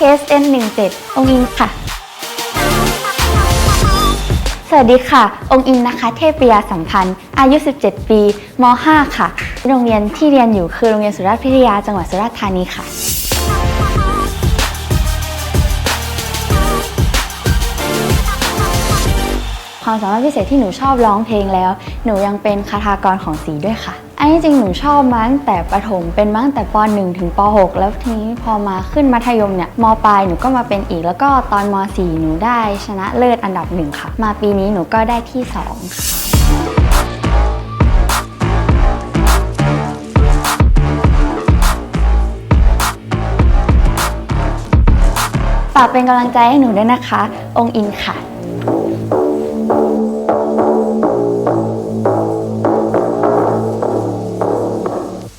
KSN 17องค์อินค่ะ สวัสดีค่ะ องค์อินนะคะ เทพปริยาสัมพันธ์ อายุ 17 ปีม .5 ค่ะ โรงเรียนที่เรียนอยู่คือโรงเรียนสุราษฎร์พิทยา จังหวัดสุราษฎร์ธานีค่ะ ความสามารถพิเศษที่หนูชอบร้องเพลงแล้ว หนูยังเป็นคาถากรของสีด้วยค่ะ อันนี้จริงหนูชอบมาตั้งแต่ประถมเป็นมาตั้งแต่ป .1 ถึงป .6 แล้วทีนี้พอมาขึ้นมัธยมเนี่ยมปลายหนูก็มาเป็นอีก แล้วก็ตอนม .4 หนูได้ชนะเลิศอันดับหนึ่งค่ะ มาปีนี้หนูก็ได้ที่สองค่ะฝากเป็นกำลังใจให้หนูด้วยนะคะ องค์อินค่ะ